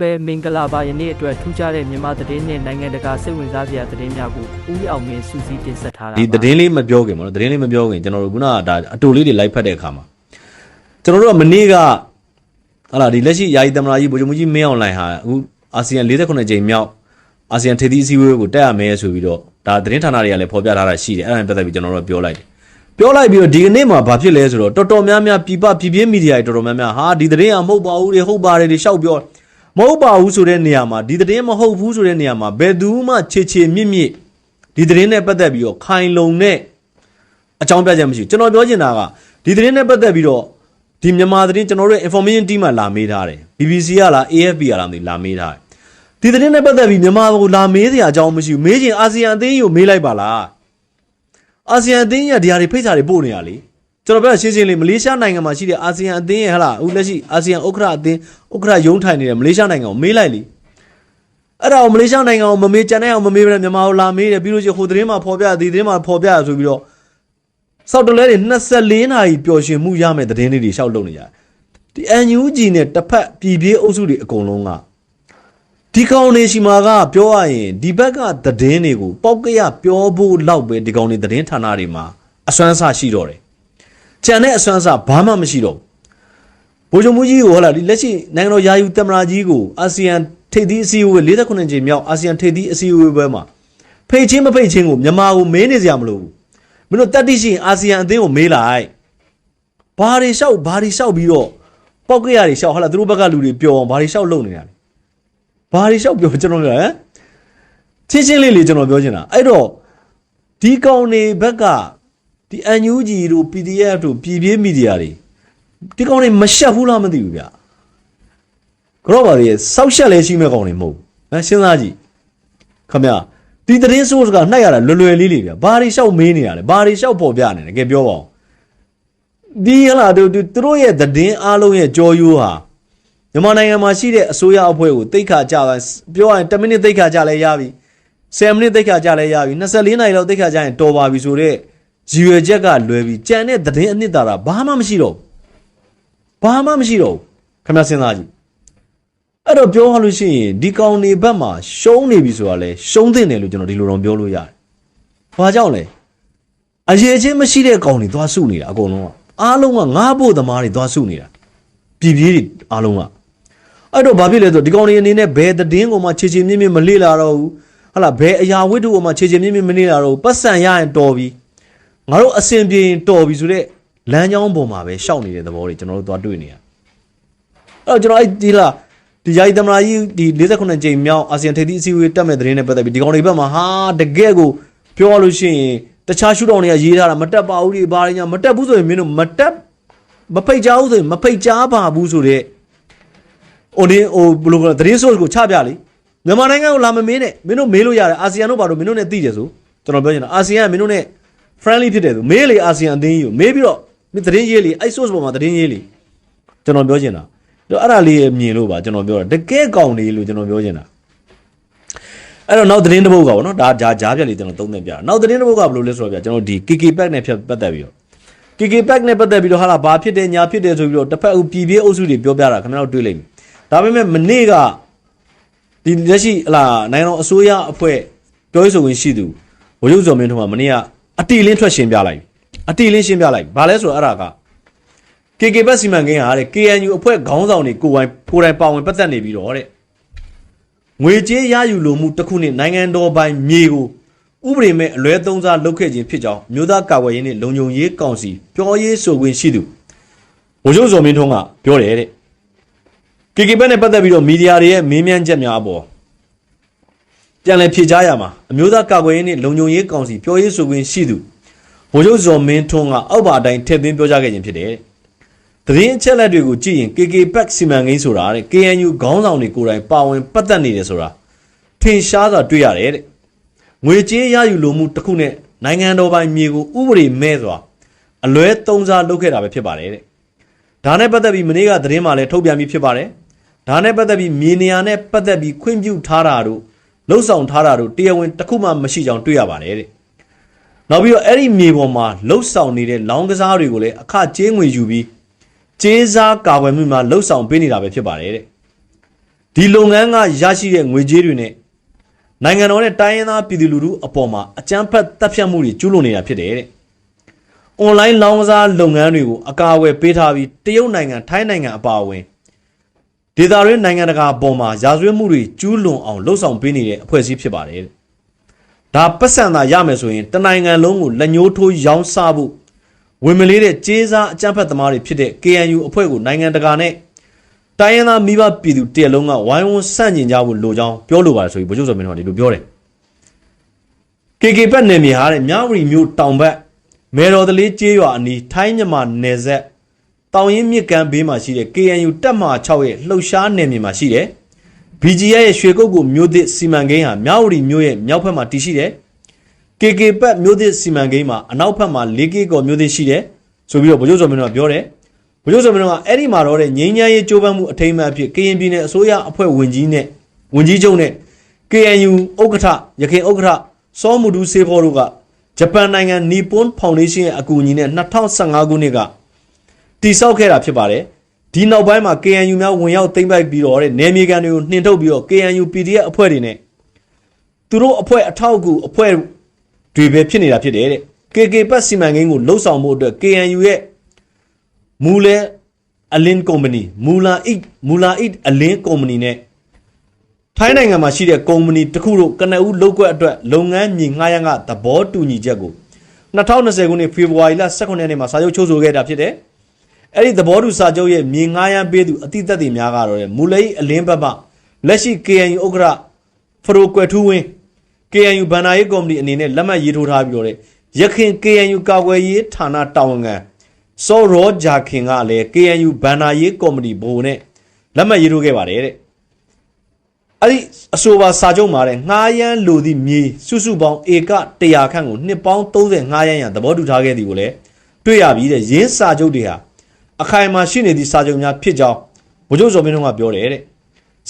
ပဲမင်္ဂလာပါယနေ့အတွက်ထူးခြားတဲ့မြန်မာသတင်းနဲ့နိုင်ငံတကာစိတ်ဝင်စားစရာသတင်းများကိုဦးအောင်မင်းစူးစီးတင်ဆက်ထားတာဒီပါသတင်းလေးမပြောခင်ပေါ့နော်သတင်းလေးမပြောခင်ကျွန်တော်တို့ခုနကဒါအတူလေးတွေလိုက်ဖတ်တဲ့အခါမှာကျွန်တော်တို့ကမနေ့ကဟာလာဒီလက်ရှိယာယီသမ္မတကြီးဗိုလ်ချုပ်မှုကြီးမင်းအောင်လှိုင်ဟာအခုအာဆီယံ48ကြိမ်မြောက်အာဆီယံထိပ်သီးအစည်းအဝေးကိုတက်ရမယ်ဆိုပြီးတော့ဒါသတင်းဌာနတွေကလည်းဖော်ပြထားတာရှိတယ်အဲ့ဒါနဲ့ပတ်သက်ပြီးကျွန်တော်တို့ကပြောလိုက်တယ်ပြောလိုက်ပြီးတော့ဒီကနေ့မှာဘာဖြစ်လဲဆိုတော့တော်တော်များများပြည်ပပြည်ပြင်းမီဒီယာတွေတော်တော်များများဟာဒီသတင်းကမဟုတ်ပါဘူးတွေဟုတ်ပါတယ်တွေရှောက်ပြော မဟုတ်ပါဘူးဆိုတဲ့နေရာမှာဒီသတင်းမဟုတ်ဘူးဆိုတဲ့နေရာမှာဘယ်သူမှခြေခြေမြင့်မြင့်ဒီသတင်းနဲ့ပတ်သက်ပြီးတော့ခိုင်လုံတဲ့အကြောင်းပြချက်မရှိဘူးကျွန်တော်ပြောချင်တာကဒီသတင်းနဲ့ပတ်သက်ပြီးတော့ဒီမြန်မာသတင်းကျွန်တော်တို့ရဲ့ information team မှာလာမေးထားတယ် BBC ကလား AFP ကလားမသိဘူးလာမေးထားတယ်ဒီသတင်းနဲ့ပတ်သက်ပြီးမြန်မာကိုလာမေးစရာအကြောင်းမရှိဘူးမေးချင်အာဆီယံအသင်းကြီးကိုမေးလိုက်ပါလားအာဆီယံအသင်းကြီးကဒီဟာတွေဖိတ်စာတွေပို့နေရလေ ကျွန်တော်ပြောရှင်းရှင်းလေးမလေးရှားနိုင်ငံမှာရှိတဲ့အာဆီယံအသင်းရဲ့ဟလာအခုလက်ရှိအာဆီယံဥက္ကဋ္ဌအသင်းဥက္ကဋ္ဌရုံးထိုင်နေတဲ့မလေးရှားနိုင်ငံကိုမေးလိုက်လေအဲ့ဒါကိုမလေးရှားနိုင်ငံကိုမမေးကြတဲ့အောင်မမေးဘဲနဲ့မြန်မာကိုလာမေးတယ်ပြီးလို့ရှိရင်ဟိုသတင်းမှာဖော်ပြဒီသတင်းမှာဖော်ပြဆိုပြီးတော့စောက်တလဲတွေ24နာရီပျော်ရွှင်မှုရမယ့်သတင်းလေးတွေရှောက်လုပ်နေကြတယ်ဒီ NUG နဲ့တစ်ဖက်ပြည်ပြေးအုပ်စုတွေအကုန်လုံးကဒီကောင်နေရှိမှာကပြောရရင်ဒီဘက်ကသတင်းတွေကိုပောက်ကရပြောဖို့လောက်ပဲဒီကောင်နေသတင်းဌာနတွေမှာအစွမ်းစားရှိတော့တယ် ကြံတဲ့အစွမ်းစားဘာမှမရှိတော့ဘူးဗိုလ်ချုပ်မှုကြီးကိုဟုတ်လားဒီလက်ရှိနိုင်ငံတော်ယာယီသမ္မတကြီးကိုအာဆီယံထိပ်သီးအစည်းအဝေး48ကြိမ်မြောက်အာဆီယံထိပ်သီးအစည်းအဝေးပွဲမှာဖိတ်ချင်းမဖိတ်ချင်းကိုမြန်မာကိုမင်းနေစရာမလိုဘူးမင်းတို့တက်တိရှိရင်အာဆီယံအသင်းကိုမေးလိုက်ဘာတွေလျှောက်ဘာတွေလျှောက်ပြီးတော့ပောက်ကရတွေလျှောက်ဟာလာသူတို့ဘက်ကလူတွေပျော်အောင်ဘာတွေလျှောက်လုပ်နေတာလဲဘာတွေလျှောက်ပြောကျွန်တော်ပြောဟမ်ချင်းချင်းလေးလေးကျွန်တော်ပြောချင်တာအဲ့တော့ဒီကောင်တွေဘက်က ဒီ NUG တို့ PDF တို့ပြည်ပြေးမီဒီယာတွေဒီကောင်တွေမရှက်ဘူးလားမသိဘူးဗျကြောပါလေစောက်ရှက်လဲရှိမဲ့ကောင်တွေမဟုတ်ဘူးဟမ်စဉ်းစားကြည့်ခမရဒီသတင်း source ကနှိုက်ရတာလွယ်လွယ်လေးလေးဗျဘာတွေလျှောက်မေးနေရလဲဘာတွေလျှောက်ပေါ်ပြနေလဲကဲပြောပါဦးဒီဟလာတို့သူတို့ရဲ့သတင်းအားလုံးရဲ့ကြောရိုးဟာမြန်မာနိုင်ငံမှာရှိတဲ့အစိုးရအဖွဲ့ကိုတိတ်ခါကြပါပြောရရင်10မိနစ်တိတ်ခါကြလဲရပြီ10မိနစ်တိတ်ခါကြလဲရပြီ24နာရီလောက်တိတ်ခါကြရင်တော်ပါပြီဆိုတော့ ရည်ရွယ်ချက်ကလွယ်ပြီကြံတဲ့သတင်းအနှစ်သာရဘာမှမရှိတော့ဘူးဘာမှမရှိတော့ဘူးခမရစဉ်းစားကြည့်အဲ့တော့ပြောရလို့ရှိရင်ဒီကောင်နေဘက်မှာရှုံးနေပြီဆိုတာလဲရှုံးသင့်တယ်လို့ကျွန်တော်ဒီလိုတော့ပြောလို့ရတယ်။ဘာကြောင့်လဲ။အရေးချင်းမရှိတဲ့ကောင်တွေသွားစုနေတာအကုန်လုံးကအားလုံးကငားဖို့သမားတွေသွားစုနေတာ။ပြည်ပြေးတွေအားလုံးကအဲ့တော့ဘာဖြစ်လဲဆိုတော့ဒီကောင်တွေအနေနဲ့ဘယ်သတင်းကိုမှခြေချေမြင့်မြင့်မလေ့လာတော့ဘူး။ဟာလာဘယ်အရာဝတ္ထုကိုမှခြေချေမြင့်မြင့်မလေ့လာတော့ဘူး။ပတ်စံရရင်တော်ပြီ။ ငါတို့အစဉ်ပြေရင်တော်ပြီဆိုတော့လမ်းကြောင်းပေါ်မှာပဲရှောက်နေတဲ့သဘောတွေကျွန်တော်တို့သွားတွေ့နေရ။အဲ့တော့ကျွန်တော်အဲ့ဒီလားဒီယာယီသမ္မတကြီးဒီ48ကြိမ်မြောက်အာဆီယံထိပ်သီးအစည်းအဝေးတက်မဲ့သတင်းနဲ့ပတ်သက်ပြီးဒီကောင်တွေဘက်မှာဟာတကယ်ကိုပြောရလို့ရှိရင်တခြားရှုထောင့်တွေကရေးထားတာမတက်ပါဘူးဒီဘာတွေညာမတက်ဘူးဆိုရင်မင်းတို့မတက်မဖိတ်ကြဘူးဆိုရင်မဖိတ်ကြပါဘူးဆိုတော့ဟိုဒီဟိုဘယ်လိုလဲသတင်း source ကိုချပြလေမြန်မာနိုင်ငံကိုလာမမင်းနဲ့မင်းတို့မေးလို့ရတယ်အာဆီယံတို့ဘာလို့မင်းတို့နဲ့သိတယ်ဆိုကျွန်တော်ပြောချင်တာအာဆီယံကမင်းတို့နဲ့ friendly ဖြစ်တယ်ဆိုမေးလေအာဆီယံအသင်းကြီးကိုမေးပြီးတော့မင်းသတင်းရေးလေအဲ့ source ပေါ်မှာသတင်းရေးလေကျွန်တော်ပြောချင်တာတော့အဲ့ဒါလေးမြင်လို့ပါကျွန်တော်ပြောတာတကယ်ကောင်းနေလို့ကျွန်တော်ပြောချင်တာအဲ့တော့နောက်သတင်းတစ်ပုဒ်ကပေါ့နော်ဒါဂျာဂျားပြက်လေးကျွန်တော်သုံးသပ်ပြတာနောက်သတင်းတစ်ပုဒ်ကဘယ်လိုလဲဆိုတော့ဗျာကျွန်တော်ဒီ KK pack နဲ့ဖြတ်ပတ်သက်ပြီးတော့ KK pack နဲ့ပတ်သက်ပြီးတော့ဟာလာဘာဖြစ်တယ်ညာဖြစ်တယ်ဆိုပြီးတော့တစ်ဖက်ဦးပြည်ပြေးအုပ်စုတွေပြောပြတာခင်ဗျားတို့တွေ့လိမ့်မယ်ဒါပေမဲ့မနေ့ကဒီလက်ရှိဟလာနိုင်ငံတော်အစိုးရအဖွဲ့ပြောရေးဆိုခွင့်ရှိသူဘိုလ်ချုပ်စော်မင်းထွန်းကမနေ့က အတီလင်းထွက်ရှင်းပြလိုက်အတီလင်းရှင်းပြလိုက်ဘာလဲဆိုတော့အဲ့ဒါက KK ဘက်စီမံကိန်းဟာတဲ့ KNU အဖွဲ့ခေါင်းဆောင်တွေကိုယ်ပိုင်ဖိုးတိုင်ပါဝင်ပတ်သက်နေပြီးတော့တဲ့ငွေကြေးရယူလိုမှုတစ်ခုနဲ့နိုင်ငံတော်ပိုင်မြေကိုဥပဒေမဲ့အလွဲသုံးစားလုပ်ခဲ့ခြင်းဖြစ်ကြောင်းမြို့သားကာကွယ်ရေးနှင့်လုံခြုံရေးကောင်စီပြောရေးဆိုခွင့်ရှိသူဝုံချုပ်စော်မင်းထွန်းကပြောတယ်တဲ့ KK ဘက်နဲ့ပတ်သက်ပြီးတော့မီဒီယာတွေရဲ့မေးမြန်းချက်များအပေါ် ပြန်လည်ဖြေကြားရမှာအမျိုးသားကာကွယ်ရေးနှင့်လုံခြုံရေးကောင်စီပြောရေးဆိုခွင့်ရှိသူဝုံချုပ်စော်မင်းထွန်းကအောက်ပါအတိုင်းထည့်သွင်းပြောကြားခဲ့ခြင်းဖြစ်တယ်တဲ့သတင်းအချက်လက်တွေကိုကြည့်ရင် KK Pack စီမံကိန်းဆိုတာတဲ့ KNU ခေါင်းဆောင်တွေကိုယ်တိုင်ပါဝင်ပတ်သက်နေတယ်ဆိုတာထင်ရှားစွာတွေ့ရတယ်တဲ့ငွေကြေးရယူလိုမှုတစ်ခုနဲ့နိုင်ငံတော်ပိုင်မြေကိုဥပဒေမဲ့စွာအလွဲသုံးစားလုပ်ခဲ့တာပဲဖြစ်ပါတယ်တဲ့ဒါနဲ့ပတ်သက်ပြီးမနေ့ကသတင်းမှလည်းထုတ်ပြန်ပြီးဖြစ်ပါတယ်ဒါနဲ့ပတ်သက်ပြီးမြေနေရာနဲ့ပတ်သက်ပြီးခွင့်ပြုထားတာတို့ လှုပ်ဆောင်ထားတာတို့တရားဝင်တစ်ခုမှမရှိကြောင်းတွေ့ရပါတယ်တဲ့နောက်ပြီးတော့အဲ့ဒီမြေပေါ်မှာလှုပ်ဆောင်နေတဲ့လောင်းကစားတွေကိုလည်းအခကြေးငွေယူပြီးကျေးစားကာဝယ်မှုမှာလှုပ်ဆောင်ပေးနေတာပဲဖြစ်ပါတယ်တဲ့ဒီလုပ်ငန်းကရရှိတဲ့ငွေကြေးတွေနဲ့နိုင်ငံတော်နဲ့တိုင်းရင်းသားပြည်သူလူထုအပေါ်မှာအကြမ်းဖက်တပ်ဖြတ်မှုတွေကျူးလွန်နေတာဖြစ်တယ်တဲ့။ online လောင်းကစားလုပ်ငန်းတွေကိုအကာအကွယ်ပေးထားပြီးတရုတ်နိုင်ငံထိုင်းနိုင်ငံအပါအဝင် ဒေသတွင်းနိုင်ငံတကာအပေါ်မှာရာဇဝတ်မှုတွေကျူးလွန်အောင်လှုံ့ဆော်ပေးနေတဲ့အဖွဲ့အစည်းဖြစ်ပါတယ်တဲ့။ဒါပတ်စံသာရမယ်ဆိုရင်တနိုင်ငံလုံးကိုလက်ညှိုးထိုးရောင်းစားဖို့ဝင်မလေးတဲ့ကြေးစားအကြမ်းဖက်သမားတွေဖြစ်တဲ့ KNU အဖွဲ့ကိုနိုင်ငံတကာနဲ့တိုင်းရင်းသားမိဘပြည်သူတရက်လုံးကဝိုင်းဝန်းဆန့်ကျင်ကြဖို့လိုကြောင်းပြောလိုပါတယ်ဆိုပြီးဗိုလ်ချုပ်စောမင်းတို့ကဒီလိုပြောတယ်။ KK ဘက်နယ်မြေဟာတဲ့မြဝတီမြို့တောင်ဘက်မဲတော်တလေးကျေးရွာအနီးထိုင်းမြန်မာနယ်ဆက် တောင်ရင်မြစ်ကမ်းဘေးမှာရှိတဲ့ KNU တပ်မဟာ6ရဲ့လှုပ်ရှားနယ်မြေမှာရှိတယ်။ BGR ရဲ့ရွှေကုတ်ကိုမြို့သစ်စီမံကိန်းဟာမြဝတီမြို့ရဲ့မြောက်ဘက်မှာတည်ရှိတယ်။ KK ဘက်မြို့သစ်စီမံကိန်းမှာအနောက်ဘက်မှာ 4K ကော်မြို့သစ်ရှိတယ်ဆိုပြီးတော့ဗိုလ်ချုပ်စောမင်းတို့ကပြောတယ်ဗိုလ်ချုပ်စောမင်းတို့ကအဲ့ဒီမှာတော့တဲ့ငင်းညမ်းရေးကြိုးပမ်းမှုအထိမ်းအမှတ်အဖြစ်ကရင်ပြည်နယ်အစိုးရအဖွဲ့ဝင်ကြီးနဲ့ဝင်ကြီးချုပ်နဲ့ KNU ဥက္ကဋ္ဌရခိုင်ဥက္ကဋ္ဌစောမူဒူစေဖောတို့ကဂျပန်နိုင်ငံနီပွန်ဖောင်ဒေးရှင်းရဲ့အကူအညီနဲ့2015ခုနှစ်က တည်ဆောက်ခဲ့တာဖြစ်ပါတယ်ဒီနောက်ပိုင်းမှာ KNU များဝင်ရောက်သိမ်းပိုက်ပြီးတော့တဲ့နယ်မြေကန်တွေကိုနှင်ထုတ်ပြီးတော့ KNU PDF အဖွဲ့တွေနဲ့သူတို့အဖွဲ့အထောက်အကူအဖွဲ့တွေပဲဖြစ်နေတာဖြစ်တယ်တဲ့ KK ပတ်စီမံကိန်းကိုလှုပ်ဆောင်မှုအတွက် KNU ရဲ့မူလဲအလင်းကုမ္ပဏီမူလာအစ်မူလာအစ်အလင်းကုမ္ပဏီနဲ့ထိုင်းနိုင်ငံမှာရှိတဲ့ကုမ္ပဏီတစ်ခုတို့ကနအူးလောက်ကွက်အတွက်လုပ်ငန်းမြေငှားရမ်းကသဘောတူညီချက်ကို2020ခုနှစ်ဖေဖော်ဝါရီလ18ရက်နေ့မှာစာချုပ်ချုပ်ဆိုခဲ့တာဖြစ်တယ်။ အဲ့ဒီသဘောတူစာချုပ်ရဲ့မြေငှားရမ်းပေးသူအတိသက်တွေများကတော့တဲ့မူလိအလင်းဘက်မှလက်ရှိ KNU ဥက္ကဋ္ဌဖရိုကွယ်ထူးဝင်း KNU ဗန္နာရေးကော်မတီအနေနဲ့လက်မှတ်ရေးထိုးထားပြီးတော့တဲ့ရခင် KNU ကာကွယ်ရေးဌာနတာဝန်ခံစောရောဂျာခင်ကလည်း KNU ဗန္နာရေးကော်မတီဘိုနဲ့လက်မှတ်ရေးထိုးခဲ့ပါတယ်တဲ့အဲ့ဒီအဆိုပါစာချုပ်မှာတဲ့ငှားရမ်းလိုသည့်မြေစုစုပေါင်းဧက100ခန့်ကိုနှစ်ပေါင်း30ငှားရမ်းရန်သဘောတူထားခဲ့သည်ကိုလည်းတွေ့ရပြီးတဲ့ရင်းစာချုပ်တွေဟာ အခိုင်အမာရှိနေသည့်စာချုပ်များဖြစ်ကြောင်းဗိုလ်ချုပ်စောမင်းတို့ကပြောတယ်တဲ့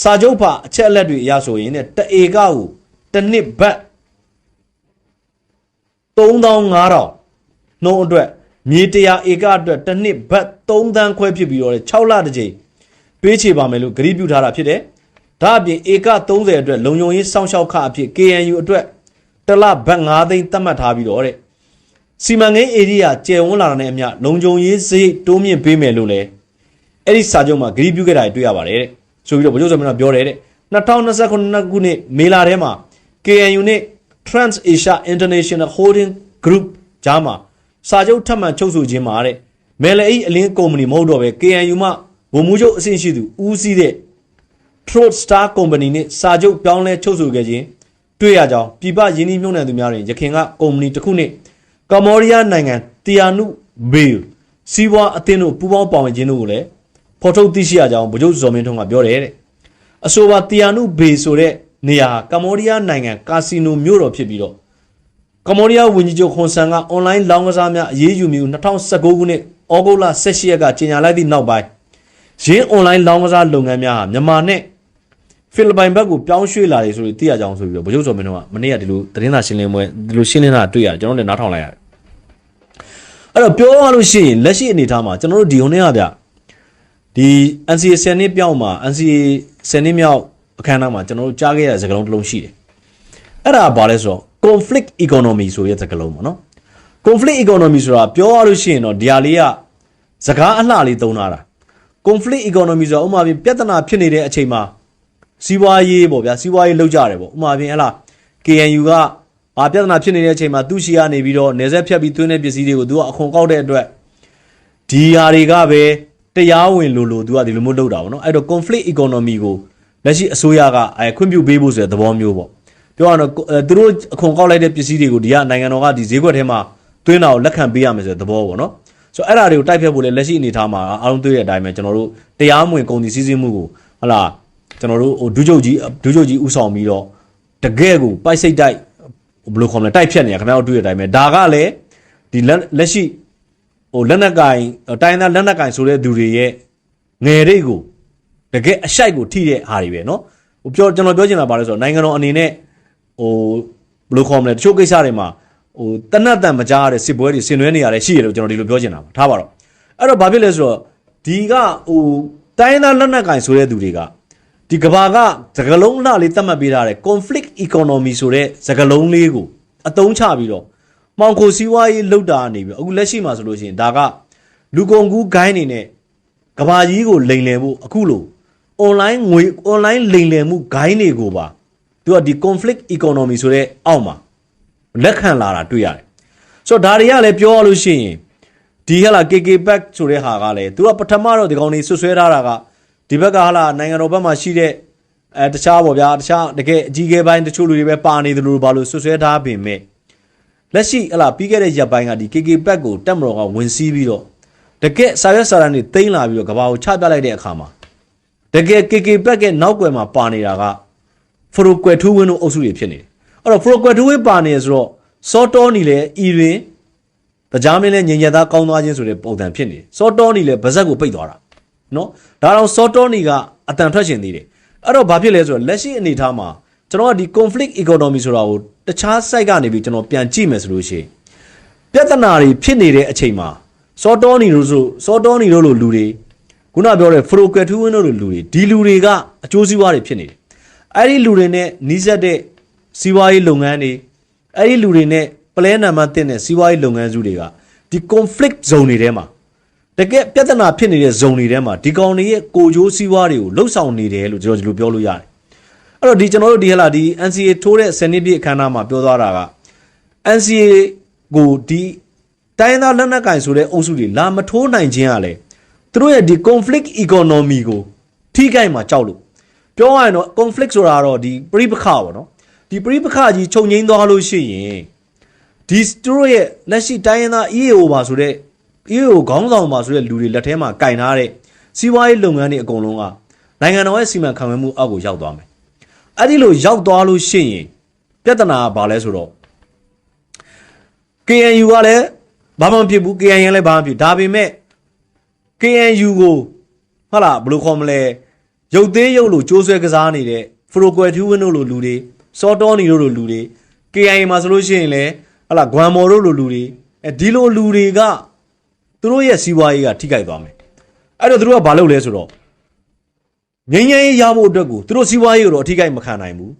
စာချုပ်ပါအချက်အလက်တွေအရဆိုရင်တဲ့တဧကကိုတစ်နှစ်ဘတ်3500နှုန်းအတွက်မြေ100ဧကအတွက်တစ်နှစ်ဘတ်3သန်းခွဲဖြစ်ပြီးတော့6လတစ်ကြိမ်ပေးချေပါမယ်လို့ဂရုပြုထားတာဖြစ်တယ်။ဒါအပြင်ဧက30အတွက်လုံုံရေးစောင့်ရှောက်ခအဖြစ် KNU အတွက်တစ်လဘတ်9သိန်းသတ်မှတ်ထားပြီးတော့တဲ့ စီမံကိန်းဧရိယာကျယ်ဝန်းလာတဲ့အမျှလုံခြုံရေးစရိတ်တိုးမြင့်ပေးမယ်လို့လည်းအဲ့ဒီစာချုပ်မှာဂရုပြုခဲ့တာတွေ့ရပါတယ်တဲ့။ဆိုပြီးတော့ဗိုလ်ချုပ်စောမင်းကပြောတယ်တဲ့2029ခုနှစ်မေလထဲမှာ KNU နဲ့ Trans Asia International Holding Group ဂျားမှာစာချုပ်ထပ်မံချုပ်ဆိုခြင်းမှာတဲ့မယ်လအိအလင်းကုမ္ပဏီမဟုတ်တော့ပဲ KNU မှဗိုလ်မှူးချုပ်အဆင့်ရှိသူဦးစီးတဲ့ Throat Star Company နဲ့စာချုပ်ပြောင်းလဲချုပ်ဆိုခဲ့ခြင်းတွေ့ရကြောင်းပြည်ပယင်းနှီးမြှုပ်နှံသူများတွင်ရခင်ကကုမ္ပဏီတစ်ခုနဲ့ ကမ္ဘောဒီးယားနိုင်ငံတီယာနုဘေးစီးပွားအသင်းတို့ပူးပေါင်းပါဝင်ခြင်းတို့ကိုလည်းဖော်ထုတ်သိရှိရကြောင်းဗိုလ်ချုပ်ဇော်မင်းထွန်းကပြောတယ်တဲ့အဆိုပါတီယာနုဘေးဆိုတဲ့နေရာကမ္ဘောဒီးယားနိုင်ငံကာစီနိုမြို့တော်ဖြစ်ပြီးတော့ကမ္ဘောဒီးယားဝန်ကြီးချုပ်ခွန်ဆန်ကအွန်လိုင်းလောင်းကစားများအရေးယူမှု2019ခုနှစ်ဩဂုတ်လ18ရက်ကကြေညာလိုက်သည့်နောက်ပိုင်းရင်းအွန်လိုင်းလောင်းကစားလုပ်ငန်းများဟာမြန်မာနဲ့ဖိလစ်ပိုင်ဘက်ကိုပြောင်းရွှေ့လာတယ်ဆိုပြီးသိရကြောင်းဆိုပြီးတော့ဗိုလ်ချုပ်စောမင်းတို့ကမနေ့ကဒီလိုသတင်းစာရှင်းလင်းပွဲဒီလိုရှင်းလင်းတာတွေ့ရတယ်ကျွန်တော်လည်းနားထောင်လိုက်ရတယ် အဲ့တော့ပြောရလို့ရှိရင်လက်ရှိအနေအထားမှာကျွန်တော်တို့ဒီုံနဲ့ကဗျဒီ NCA 10နှစ်ပြောင်းမှာ NCA 10နှစ်မြောက်အခမ်းအနားမှာကျွန်တော်တို့ကြားခဲ့ရတဲ့စကားလုံးတစ်လုံးရှိတယ်အဲ့ဒါဘာလဲဆိုတော့ conflict economy ဆိုတဲ့စကားလုံးပေါ့နော် conflict economy ဆိုတာပြောရလို့ရှိရင်တော့ဒီဟာလေးကစကားအလှလေးသုံးထားတာ conflict economy ဆိုတာဥပမာပြပြဿနာဖြစ်နေတဲ့အချိန်မှာစီးပွားရေးပေါ့ဗျာစီးပွားရေးလောက်ကြတယ်ပေါ့ဥပမာပြင်ဟလာ KNU က ဘာပြဿနာဖြစ်နေတဲ့အချိန်မှာသူ့ရှီကနေပြီးတော့နေဆက်ဖြတ်ပြီးသွင်းတဲ့ပစ္စည်းတွေကိုသူကအခွန်ကောက်တဲ့အတွက်ဒီဟာတွေကပဲတရားဝင်လို့လို့သူကဒီလိုမျိုးလုပ်တာပေါ့နော်အဲ့တော့ conflict economy ကိုလက်ရှိအစိုးရကအဲခွင့်ပြုပေးဖို့ဆိုတဲ့သဘောမျိုးပေါ့ပြောရတော့သူတို့အခွန်ကောက်လိုက်တဲ့ပစ္စည်းတွေကိုဒီကနိုင်ငံတော်ကဒီဈေးကွက်ထဲမှာသွင်းတာကိုလက်ခံပေးရမယ်ဆိုတဲ့သဘောပေါ့နော်ဆိုတော့အဲ့ဒါတွေကိုတိုက်ဖြတ်ဖို့လည်းလက်ရှိအနေအထားမှာအားလုံးတွေ့တဲ့အတိုင်းပဲကျွန်တော်တို့တရားမဝင်ကုန်စည်စည်းစိမ်မှုကိုဟလာကျွန်တော်တို့ဟိုဒုချုပ်ကြီးဒုချုပ်ကြီးဥဆောင်ပြီးတော့တကယ်ကိုပိုက်စိတ်တိုက် ဘယ်လိုခေါ်မလဲတိုက်ဖြတ်နေရခင်ဗျားတို့တွေ့တဲ့အတိုင်းပဲဒါကလည်းဒီလက်ရှိဟိုလက်နက်ကင်တိုင်းသားလက်နက်ကင်ဆိုတဲ့သူတွေရဲ့ငယ်ရိတ်ကိုတကယ်အရှိုက်ကိုထိတဲ့ဟာတွေပဲเนาะဟိုပြောကျွန်တော်ပြောချင်တာပါလဲဆိုတော့နိုင်ငံတော်အနေနဲ့ဟိုဘယ်လိုခေါ်မလဲတချို့ကိစ္စတွေမှာဟိုတနတ်တန်မကြားရတဲ့စစ်ပွဲတွေဆင်နွှဲနေရတယ်ရှိရလို့ကျွန်တော်ဒီလိုပြောချင်တာပါထားပါတော့အဲ့တော့ဘာဖြစ်လဲဆိုတော့ဒီကဟိုတိုင်းသားလက်နက်ကင်ဆိုတဲ့သူတွေက ဒီကဘာကစကလုံးလှလေးသတ်မှတ်ပေးထားတဲ့ conflict economy ဆိုတဲ့စကလုံးလေးကိုအသုံးချပြီးတော့မှောင်ခိုစီးပွားရေးလှုပ်တာနေပြီးအခုလက်ရှိမှာဆိုလို့ရှိရင်ဒါကလူကုန်ကူးဂိုင်းနေနဲ့ကဘာကြီးကိုလိန်လည်ဖို့အခုလို့ online ငွေ online လိန်လည်မှုဂိုင်းတွေကိုပါသူကဒီ conflict economy ဆိုတဲ့အောက်မှာလက်ခံလာတာတွေ့ရတယ်ဆိုတော့ဒါတွေကလည်းပြောရလို့ရှိရင်ဒီဟလာ KK back ဆိုတဲ့ဟာကလည်းသူကပထမတော့ဒီကောင်တွေဆွဆွဲထားတာက ဒီဘက်ကဟလာနိုင်ငံတော်ဘက်မှာရှိတဲ့အဲတခြားပေါ့ဗျာတခြားတကယ်အကြီးအကဲပိုင်းတချို့လူတွေပဲပါနေတယ်လို့ဘာလို့ဆွဆွဲထားပင်မဲ့လက်ရှိဟလာပြီးခဲ့တဲ့ရက်ပိုင်းကဒီ KK back ကိုတက်မတော်ကဝင်စီးပြီးတော့တကယ်စာရွက်စာတမ်းတွေတိမ့်လာပြီးတော့ကဘာကိုချပြလိုက်တဲ့အခါမှာတကယ် KK back ရဲ့နောက်ွယ်မှာပါနေတာကဖရိုကွယ်ထူးဝင်းတို့အုပ်စုတွေဖြစ်နေတယ်အဲ့တော့ဖရိုကွယ်ထူးဝင်းပါနေရဆိုတော့စောတော်နီလေဤတွင်တရားမင်းလည်းငြိမ်ရသားကောင်းသွားခြင်းဆိုတဲ့ပုံစံဖြစ်နေစောတော်နီလည်းဗဇက်ကိုပိတ်သွားတာ နော်ဒါတော့စောတော်နီကအတန်ထွက်ရှင်သေးတယ်အဲ့တော့ဘာဖြစ်လဲဆိုတော့လက်ရှိအနေအထားမှာကျွန်တော်ကဒီ conflict economy ဆိုတာကိုတခြား site ကနေပြီးကျွန်တော်ပြန်ကြည့်မယ်ဆိုလို့ရှိရင်ပြဿနာတွေဖြစ်နေတဲ့အချိန်မှာစောတော်နီတို့ဆိုစောတော်နီတို့လိုလူတွေခုနပြောတဲ့ froker ထူးဝင်းတို့လိုလူတွေဒီလူတွေကအကျိုးစီးပွားတွေဖြစ်နေတယ်အဲ့ဒီလူတွေနဲ့နီးစပ်တဲ့စီးပွားရေးလုပ်ငန်းတွေအဲ့ဒီလူတွေနဲ့ပလဲနံပါတ်တဲ့စီးပွားရေးလုပ်ငန်းစုတွေကဒီ conflict zone တွေထဲမှာ တကယ်ပြဿနာဖြစ်နေတဲ့ zone တွေထဲမှာဒီကောင်တွေရဲ့ကိုကြိုးစီးပွားတွေကိုလှုပ်ဆောင်နေတယ်လို့ကျွန်တော်ဒီလိုပြောလို့ရတယ်အဲ့တော့ဒီကျွန်တော်တို့ဒီဟလာဒီ NCA ထိုးတဲ့စနစ်ပြည့်အခမ်းအနားမှာပြောသွားတာက NCA ကိုဒီတိုင်းသားလက်နက်ကင်ဆိုတဲ့အုပ်စုတွေလာမထိုးနိုင်ခြင်းကလည်းသူတို့ရဲ့ဒီ conflict economy ကိုထိခိုက်မှာကြောက်လို့ပြောရရင်တော့ conflict ဆိုတာကတော့ဒီပြိပခါပေါ့နော်ဒီပြိပခါကြီးခြုံငိမ့်သွားလို့ရှိရင်ဒီသူတို့ရဲ့လက်ရှိတိုင်းရင်းသား EAO ပါဆိုတဲ့ EAO ခေါင်းဆောင်ပါဆိုတဲ့လူတွေလက်ထဲမှာကင်ထားတဲ့စီးပွားရေးလုပ်ငန်းတွေအကုန်လုံးကနိုင်ငံတော်ရဲ့စီမံခန့်ခွဲမှုအောက်ကိုရောက်သွားမယ်အဲ့ဒီလိုရောက်သွားလို့ရှိရင်ပြဿနာကဘာလဲဆိုတော့ KNU ကလည်းဘာမှမဖြစ်ဘူး KNU လည်းဘာမှမဖြစ်ဒါပေမဲ့ KNU ကိုဟာလာဘယ်လိုခေါ်မလဲရုပ်သေးရုပ်လို့ကြိုးဆွဲကစားနေတဲ့ဖရိုကွယ်ထူးဝင်းတို့လိုလူတွေစောတော်နီတို့လိုလူတွေ KNU မှာဆိုလို့ရှိရင်လည်းဟာလာဂွမ်မော်တို့လိုလူတွေအဲဒီလိုလူတွေက သူတို့ရဲ့စီးပွားရေးကထိခိုက်သွားမယ်အဲ့တော့သူတို့ကဘာလုပ်လဲဆိုတော့ငင်းငင်းရဖို့အတွက်ကိုသူတို့စီးပွားရေးကိုတော့အထိခိုက်မခံနိုင်ဘူး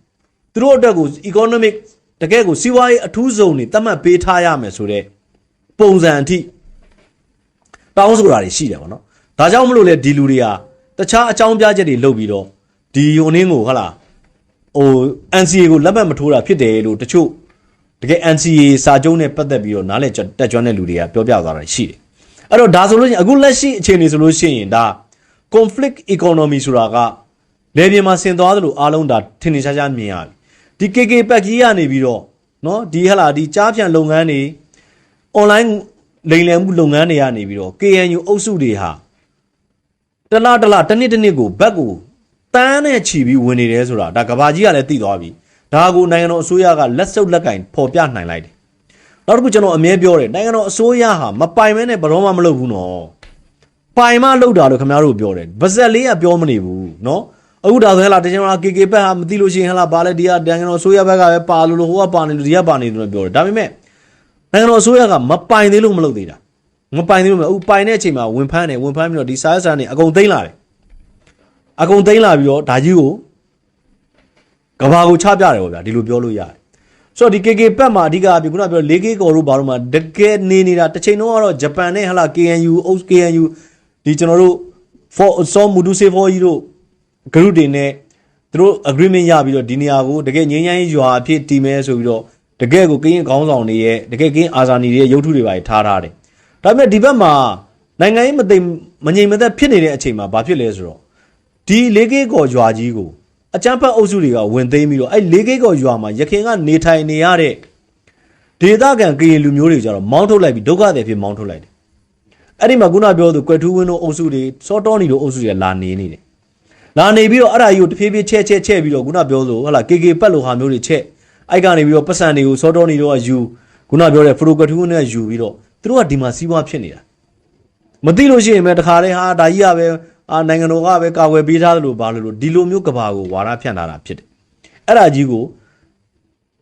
သူတို့အတွက်ကို economic တကယ်ကိုစီးပွားရေးအထူးဆုံးနေသတ်မှတ်ပေးထားရမယ်ဆိုတော့ပုံစံအထိတောင်းဆိုတာတွေရှိတယ်ဗောနော်ဒါကြောင့်မလို့လေဒီလူတွေဟာတခြားအကြောင်းပြချက်တွေလုပ်ပြီးတော့ဒီယိုနင်းကိုဟလာဟို NCA ကိုလက်မှတ်မထိုးတာဖြစ်တယ်လို့တချို့တကယ် NCA စာချုပ်နဲ့ပတ်သက်ပြီးတော့နားလည်တက်ကြွတဲ့လူတွေကပြောပြသွားတာရှိတယ် အဲ့တော့ဒါဆိုလို့ရှိရင်အခုလက်ရှိအခြေအနေဆိုလို့ရှိရင်ဒါ conflict economy ဆိုတာကလေပြင်မှာဆင်သွားသလိုအားလုံးဒါထင်ထင်ရှားရှားမြင်ရပြီဒီ KK ပတ်ကြီးကနေပြီးတော့เนาะဒီဟလာဒီကြားဖြန့်လုပ်ငန်းတွေ online လိမ်လည်မှုလုပ်ငန်းတွေကနေပြီးတော့ KNU အုပ်စုတွေဟာတလားတလားတစ်နှစ်တစ်နှစ်ကိုဘက်ကိုတန်းနဲ့ချီပြီးဝင်နေတယ်ဆိုတာဒါကဘာကြီးကလည်းသိသွားပြီဒါကိုနိုင်ငံတော်အစိုးရကလက်စုပ်လက်ကင်ပေါ်ပြနိုင်လိုက်တယ် နောက်တစ်ခုကျွန်တော်အမြဲပြောတယ်နိုင်ငံတော်အစိုးရဟာမပိုင်မဲနဲ့ဘယ်တော့မှမလုပ်ဘူးနော်ပိုင်မလုပ်တာလို့ခင်ဗျားတို့ပြောတယ်ဗဇက်လေးကပြောမနေဘူးနော်အခုဒါဆိုရင်လာတချင်လာ KK ဘက်ဟာမသိလို့ရှိရင်ဟလာဘာလဲဒီကနိုင်ငံတော်အစိုးရဘက်ကပဲပါလို့လို့ဟိုကပါနေလို့ဒီကပါနေတယ်လို့ပြောတယ်ဒါပေမဲ့နိုင်ငံတော်အစိုးရကမပိုင်သေးလို့မလုပ်သေးတာမပိုင်သေးလို့မဟုတ်ပိုင်တဲ့အချိန်မှာဝင်ဖမ်းတယ်ဝင်ဖမ်းပြီးတော့ဒီစာရွက်စာနေအကုန်သိမ်းလာတယ်အကုန်သိမ်းလာပြီးတော့ဒါကြီးကိုကဘာကိုချပြတယ်ပေါ့ဗျာဒီလိုပြောလို့ရတယ် ဆိုတော့ဒီ KK ဘက်မှာအဓိကအပြင်ခုနပြော 4K ကော်တို့ဘာလို့မှတကယ်နေနေတာတစ်ချိန်လုံးကတော့ဂျပန်နဲ့ဟလာ KNU အုပ် KNU ဒီကျွန်တော်တို့ for so mudu se for ကြီးတို့ group တွေနဲ့သူတို့ agreement ရပြီးတော့ဒီနေရာကိုတကယ်ငြိမ်းချမ်းရေးရွာအဖြစ်တည်မဲဆိုပြီးတော့တကယ်ကိုကင်းခေါင်းဆောင်တွေရဲ့တကယ်ကင်းအာဇာနည်တွေရဲ့ရုပ်ထုတွေပါထားထားတယ်ဒါပေမဲ့ဒီဘက်မှာနိုင်ငံရေးမသိမငြိမ်မသက်ဖြစ်နေတဲ့အချိန်မှာဘာဖြစ်လဲဆိုတော့ဒီ 4K ကော်ရွာကြီးကို အကြမ်းဖက်အုပ်စုတွေကဝင်သိမ်းပြီးတော့အဲ့ 4K ကော်ရွာမှာရခင်ကနေထိုင်နေရတဲ့ဒေသခံကရင်လူမျိုးတွေကြတော့မောင်းထုတ်လိုက်ပြီးဒုက္ခတွေဖြစ်မောင်းထုတ်လိုက်တယ်အဲ့ဒီမှာခုနပြောသူကွယ်ထူးဝင်းတို့အုပ်စုတွေစောတော်နီတို့အုပ်စုတွေလာနေနေတယ်လာနေပြီးတော့အဲ့ဒါကြီးကိုတဖြည်းဖြည်းချက်ချက်ချက်ပြီးတော့ခုနပြောလို့ဟလာ KK ပတ်လို့ဟာမျိုးတွေချက်အဲ့ကနေပြီးတော့ပတ်စံတွေကိုစောတော်နီတို့ကယူခုနပြောတဲ့ဖရိုကွယ်ထူးဝင်းနဲ့ယူပြီးတော့သူတို့ကဒီမှာစီးပွားဖြစ်နေတာမသိလို့ရှိရင်ပဲတခါတည်းဟာဒါကြီးကပဲ အာနိုင်ငံတော်ကပဲကာကွယ်ပေးထားသလိုဘာလို့လို့ဒီလိုမျိုးကဘာကိုဝါဒဖြန့်ထားတာဖြစ်တယ်အဲ့ဒါကြီးကို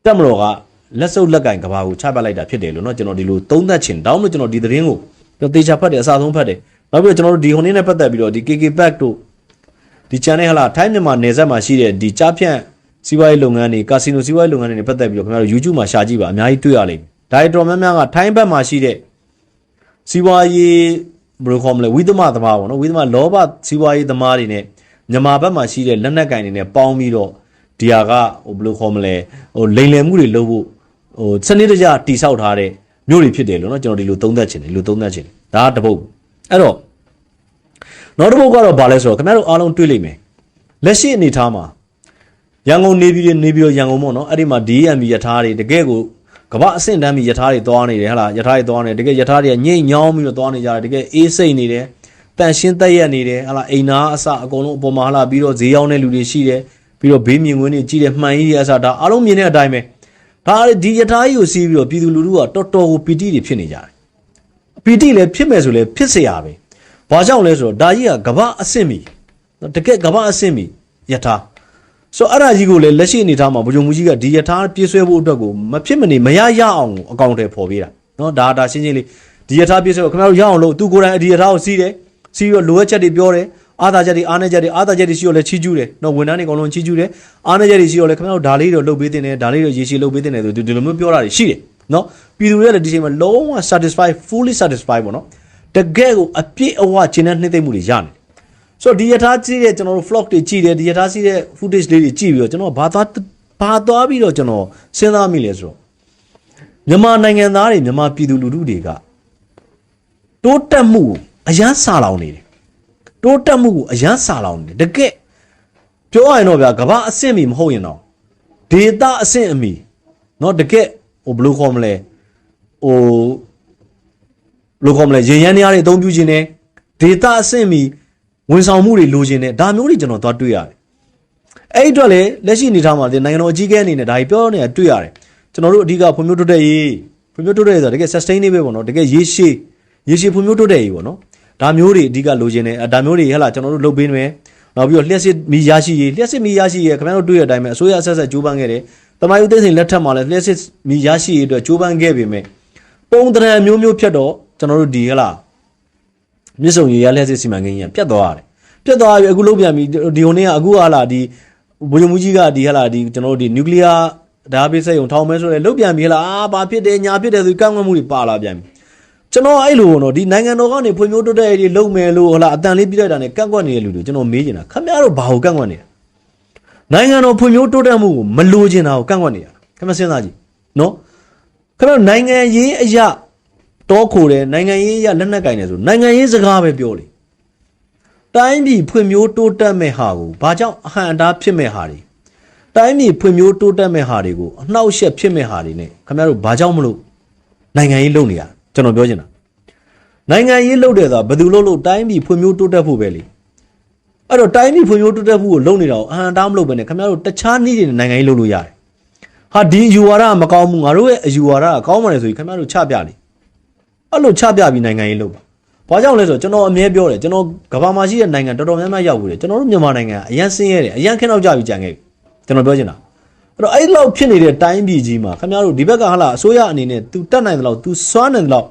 တက်မတော်ကလက်စုပ်လက်ကင်ကဘာကိုချပလိုက်တာဖြစ်တယ်လို့เนาะကျွန်တော်ဒီလိုသုံးသပ်ချင်တောင်းလို့ကျွန်တော်ဒီသတင်းကိုကျွန်တော်တေချာဖတ်တယ်အစားဆုံးဖတ်တယ်နောက်ပြီးတော့ကျွန်တော်တို့ဒီဟိုနေ့နဲ့ပတ်သက်ပြီးတော့ဒီ KK back တို့ ဒီချန်နဲ့ဟလာထိုင်းမြန်မာနယ်စပ်မှာရှိတဲ့ဒီကြားဖြန့်စီးပွားရေးလုပ်ငန်းတွေကာစီနိုစီးပွားရေးလုပ်ငန်းတွေနဲ့ပတ်သက်ပြီးတော့ခင်ဗျားတို့ YouTube မှာရှာကြည့်ပါအများကြီးတွေ့ရလိမ့်မယ်ဒါတွေတော်များများကထိုင်းဘက်မှာရှိတဲ့စီးပွားရေး ဘယ်လိုခေါ်မလဲဝိသမသမားပေါ့နော်ဝိသမလောဘစီးပွားရေးသမားတွေနဲ့မြန်မာဘက်မှာရှိတဲ့လက်နက်ကင်တွေနဲ့ပေါင်းပြီးတော့ဒီဟာကဟိုဘယ်လိုခေါ်မလဲဟိုလိန်လည်မှုတွေလုပ်ဖို့ဟိုစနစ်တကျတိဆောက်ထားတဲ့မျိုးတွေဖြစ်တယ်လို့เนาะကျွန်တော်ဒီလိုသုံးသပ်ချင်တယ်ဒီလိုသုံးသပ်ချင်တယ်ဒါကတပုတ်အဲ့တော့နောက်တစ်ပုတ်ကတော့ဘာလဲဆိုတော့ခင်ဗျားတို့အားလုံးတွေ့လိမ့်မယ်လက်ရှိအနေထားမှာရန်ကုန်နေပြည်တော်နေပြည်တော်ရန်ကုန်ပေါ့နော်အဲ့ဒီမှာ DMB ယထာတွေတကယ်ကို ကမ္ဘာအဆင့်တန်းပြီးယထာတွေသွားနေတယ်ဟလားယထာတွေသွားနေတယ်တကယ်ယထာတွေကညိတ်ညောင်းပြီးတော့သွားနေကြတယ်တကယ်အေးစိတ်နေတယ်တန်ရှင်းတက်ရက်နေတယ်ဟလားအိမ်နာအစအကုန်လုံးအပေါ်မှာဟလားပြီးတော့ဈေးရောက်တဲ့လူတွေရှိတယ်ပြီးတော့ဘေးမြင်ကွင်းတွေကြီးတယ်မှန်ကြီးတွေအစဒါအားလုံးမြင်တဲ့အတိုင်းပဲဒါဒီယထာကြီးကိုစီးပြီးတော့ပြည်သူလူထုကတော်တော်ကိုပီတိတွေဖြစ်နေကြတယ်ပီတိလည်းဖြစ်မယ်ဆိုလည်းဖြစ်စရာပဲဘာကြောင့်လဲဆိုတော့ဒါကြီးကကမ္ဘာအဆင့်မီတကယ်ကမ္ဘာအဆင့်မီယထာ ဆိုတော့အဲ့ဒါကြီးကိုလည်းလက်ရှိအနေထားမှာဗိုလ်ချုပ်မူကြီးကဒီယထာပြေးဆွဲဖို့အတွက်ကိုမဖြစ်မနေမရရအောင်ကိုအကောင့်ထဲပေါ်ပေးတာနော်ဒါဒါရှင်းရှင်းလေးဒီယထာပြေးဆွဲကိုခင်ဗျားတို့ရအောင်လို့သူကိုယ်တိုင်ဒီယထာကိုစီးတယ်စီးပြီးတော့လိုအပ်ချက်တွေပြောတယ်အာသာချက်တွေအားနည်းချက်တွေအာသာချက်တွေရှိရောလဲချီးကျူးတယ်နော်ဝန်ထမ်းတွေအကုန်လုံးချီးကျူးတယ်အားနည်းချက်တွေရှိရောလဲခင်ဗျားတို့ဒါလေးတော့လုပ်ပေးတင်တယ်ဒါလေးတော့ရေရှည်လုပ်ပေးတင်တယ်ဆိုသူဒီလိုမျိုးပြောတာတွေရှိတယ်နော်ပြည်သူတွေကလည်းဒီချိန်မှာလုံးဝ satisfy fully satisfy ပေါ့နော်တကယ်ကိုအပြည့်အဝကျင်းတဲ့နှိမ့်သိမ့်မှုတွေရနေတယ် ဆိုတော့ဒီယထာကြည့်တဲ့ကျွန်တော်တို့ vlog တွေကြည့်တယ်ဒီယထာစီးတဲ့ footage လေးတွေကြည့်ပြီးတော့ကျွန်တော်ဘာသွားဘာသွားပြီးတော့ကျွန်တော်စဉ်းစားမိလဲဆိုတော့မြန်မာနိုင်ငံသားတွေမြန်မာပြည်သူလူထုတွေကတိုးတက်မှုကိုအရန်ဆာလောင်နေတယ်တိုးတက်မှုကိုအရန်ဆာလောင်နေတယ်တကယ်ပြောရရင်တော့ဗျာကမ္ဘာအဆင့်မီမဟုတ်ရင်တော့ဒေတာအဆင့်အမီเนาะတကယ်ဟိုဘယ်လိုခေါ်မလဲဟို ဘယ်လိုခေါ်မလဲရေရန်နေရာတွေအသုံးပြုခြင်းနဲ့ဒေတာအဆင့်မီ ဝန်ဆောင်မှုတွေလိုချင်တယ်ဒါမျိုးတွေကျွန်တော်သွားတွေ့ရတယ်အဲ့ဒီအတွက်လေလက်ရှိအနေထားမှာဒီနိုင်ငံတော်အကြီးအကဲအနေနဲ့ဒါကြီးပြောနေတာတွေ့ရတယ်ကျွန်တော်တို့အဓိကဖွံ့ဖြိုးတိုးတက်ရေးဖွံ့ဖြိုးတိုးတက်ရေးဆိုတာတကယ် sustainable ပေါ့နော်တကယ်ရေရှည်ရေရှည်ဖွံ့ဖြိုးတိုးတက်ရေးပေါ့နော်ဒါမျိုးတွေအဓိကလိုချင်တယ်အဲဒါမျိုးတွေဟဲ့လားကျွန်တော်တို့လုပ်ပေးမယ်နောက်ပြီးတော့လျှက်စစ်မီရရှိရေးလျှက်စစ်မီရရှိရေးခင်ဗျားတို့တွေ့ရတဲ့အတိုင်းပဲအစိုးရအဆက်ဆက်ကြိုးပမ်းခဲ့တယ်တမိုင်းဦးသိန်းစိန်လက်ထက်မှာလည်းလျှက်စစ်မီရရှိရေးအတွက်ကြိုးပမ်းခဲ့ပေမဲ့ပုံတရံမျိုးမျိုးဖြတ်တော့ကျွန်တော်တို့ဒီဟဲ့လားမြစ်ဆုံရေရလျှက်စစ်စီမံကိန်းကြီးကပြတ်သွားရတယ် ပြတ်သွားပြီအခုလုံးပြန်ပြီဒီဟိုနေ့ကအခုဟာလာဒီဘုံမှုကြီးကဒီဟာလာဒီကျွန်တော်တို့ဒီနျူကလ িয়ার ဓာတ်ပေးစက်ရုံထောင်မဲဆိုရဲလုတ်ပြန်ပြီဟလားအာဘာဖြစ်တယ်ညာဖြစ်တယ်ဆိုကန့်ကွက်မှုတွေပါလာပြန်ပြီကျွန်တော်အဲ့လိုပေါ့နော်ဒီနိုင်ငံတော်ကနေဖွံ့ဖြိုးတိုးတက်ရေးတွေလုပ်မယ်လို့ဟလာအတန်လေးပြလိုက်တာနဲ့ကန့်ကွက်နေတဲ့လူတွေကျွန်တော်မေးနေတာခင်ဗျားတို့ဘာကိုကန့်ကွက်နေတာနိုင်ငံတော်ဖွံ့ဖြိုးတိုးတက်မှုကိုမလိုချင်တာကိုကန့်ကွက်နေတာခင်ဗျားစဉ်းစားကြည့်နော်ခင်ဗျားတို့နိုင်ငံရေးအရာတောခိုတယ်နိုင်ငံရေးရလက်နက်ကင်တယ်ဆိုနိုင်ငံရေးစကားပဲပြောလေ တိုင်းပြည်ဖွံ့ဖြိုးတိုးတက်မဲ့ဟာကိုဘာကြောင့်အဟံအတားဖြစ်မဲ့ဟာတွေတိုင်းပြည်ဖွံ့ဖြိုးတိုးတက်မဲ့ဟာတွေကိုအနှောက်အယှက်ဖြစ်မဲ့ဟာတွေ ਨੇ ခင်ဗျားတို့ဘာကြောင့်မလို့နိုင်ငံရေးလုပ်နေရကျွန်တော်ပြောချင်တာနိုင်ငံရေးလုပ်တယ်ဆိုတာဘယ်သူလုပ်လို့တိုင်းပြည်ဖွံ့ဖြိုးတိုးတက်ဖို့ပဲလေအဲ့တော့တိုင်းပြည်ဖွံ့ဖြိုးတိုးတက်ဖို့ကိုလုပ်နေတာကိုအဟံအတားမလုပ်ဘဲနဲ့ခင်ဗျားတို့တခြားနည်းတွေနဲ့နိုင်ငံရေးလုပ်လို့ရတယ်ဟာဒီအယူဝါဒကမကောင်းဘူးငါတို့ရဲ့အယူဝါဒကကောင်းပါတယ်ဆိုရင်ခင်ဗျားတို့ချပြလေအဲ့လိုချပြပြီးနိုင်ငံရေးလုပ်ပါ။ ဘာကြောင့်လဲဆိုတော့ကျွန်တော်အမြဲပြောတယ်ကျွန်တော်ကမ္ဘာမှာရှိတဲ့နိုင်ငံတော်တော်များများရောက်ဘူးတယ်ကျွန်တော်တို့မြန်မာနိုင်ငံကအရန်ဆင်းရဲတယ်အရန်ခင်းတော့ကြပြီးကြံခဲ့ပြီကျွန်တော်ပြောချင်တာအဲ့တော့အဲ့လောက်ဖြစ်နေတဲ့တိုင်းပြည်ကြီးမှာခင်ဗျားတို့ဒီဘက်ကဟာလာအစိုးရအနေနဲ့ तू တတ်နိုင်တယ်လို့ तू စွမ်းနိုင်တယ်လို့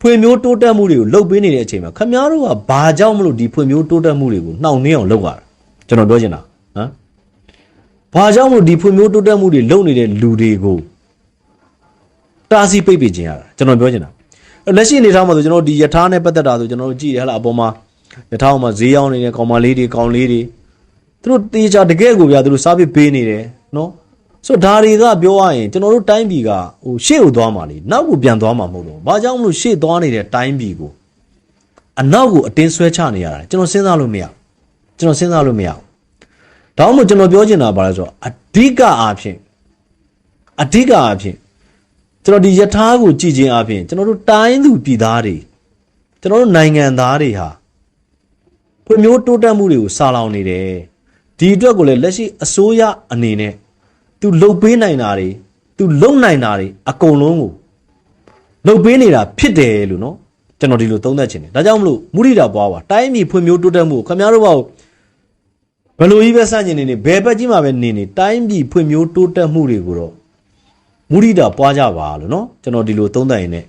ဖွံ့ဖြိုးတိုးတက်မှုတွေကိုလုပ်ပေးနေတဲ့အချိန်မှာခင်ဗျားတို့ကဘာကြောင့်မလို့ဒီဖွံ့ဖြိုးတိုးတက်မှုတွေကိုနှောင့်နှင်းအောင်လုပ်ရတာကျွန်တော်ပြောချင်တာဟမ်ဘာကြောင့်မလို့ဒီဖွံ့ဖြိုးတိုးတက်မှုတွေလုပ်နေတဲ့လူတွေကိုတားဆီးပိတ်ပင်ခြင်းရတာကျွန်တော်ပြောချင်တာ လက်ရှိအနေထားမှာဆိုကျွန်တော်တို့ဒီယထာနဲ့ပတ်သက်တာဆိုကျွန်တော်တို့ကြည့်ရဟလားအပေါ်မှာယထာအောင်မှာဈေးရောက်နေတဲ့ကောင်မလေးတွေကောင်လေးတွေသူတို့တေချာတကယ်ကိုဗျာသူတို့စားပစ်ပေးနေတယ်နော်ဆိုတော့ဒါတွေကပြောရရင်ကျွန်တော်တို့တိုင်းပြည်ကဟိုရှေ့ကိုသွားမှာလေနောက်ကိုပြန်သွားမှာမဟုတ်တော့ဘူးဘာကြောင့်မလို့ရှေ့သွားနေတဲ့တိုင်းပြည်ကိုအနောက်ကိုအတင်းဆွဲချနေရတာကျွန်တော်စဉ်းစားလို့မရကျွန်တော်စဉ်းစားလို့မရဘူးဒါမှမဟုတ်ကျွန်တော်ပြောချင်တာပါလဲဆိုတော့အဓိကအားဖြင့်အဓိကအားဖြင့် ကျွန်တော်ဒီယထာကိုကြည်ခြင်းအပြင်ကျွန်တော်တို့တိုင်းသူပြည်သားတွေကျွန်တော်တို့နိုင်ငံသားတွေဟာဖွံ့ဖြိုးတိုးတက်မှုတွေကိုစာလောင်နေတယ်ဒီအတွက်ကိုလည်းလက်ရှိအစိုးရအနေနဲ့သူလှုပ်ပေးနိုင်တာတွေသူလုံနိုင်တာတွေအကုန်လုံးကိုလှုပ်ပေးနေတာဖြစ်တယ်လို့နော်ကျွန်တော်ဒီလိုသုံးသပ်ချင်တယ်ဒါကြောင့်မလို့မုရိဒာပွားပါတိုင်းပြည်ဖွံ့ဖြိုးတိုးတက်မှုကိုခင်ဗျားတို့ဘာလို့ဘယ်လိုကြီးပဲစန့်ကျင်နေနေဘယ်ဘက်ကြီးမှာပဲနေနေတိုင်းပြည်ဖွံ့ဖြိုးတိုးတက်မှုတွေကိုတော့ မုရိတာပွားကြပါလို့နော်ကျွန်တော်ဒီလိုသုံးသပ်ရင်းနဲ့